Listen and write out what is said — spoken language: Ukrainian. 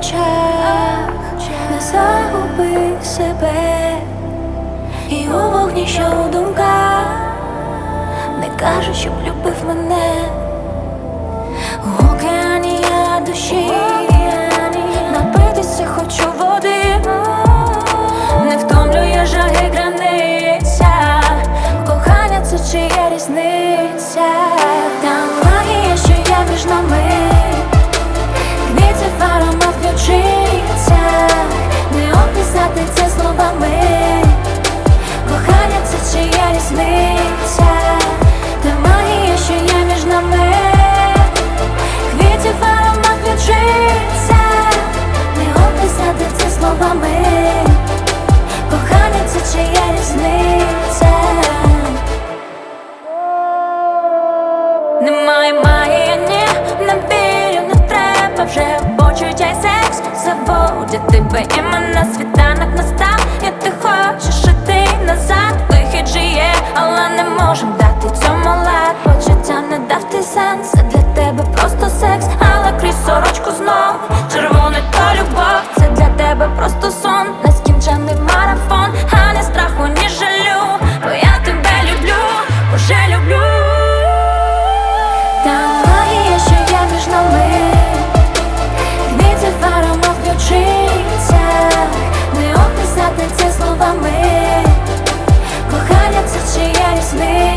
очах, не загуби себе. І у вогні, що у думках. Не каже, щоб любив мене. Немає має, ні, не вірю, не треба вже. Почуття й секс Заводять тебе і мене світанок настав. І ти хочеш іти назад, вихід же є, але не можем дати цьому лад. Почуття не дав ти сенс, для тебе просто секс, але крізь сорочку знов червоний губами, кохання це чия різниця?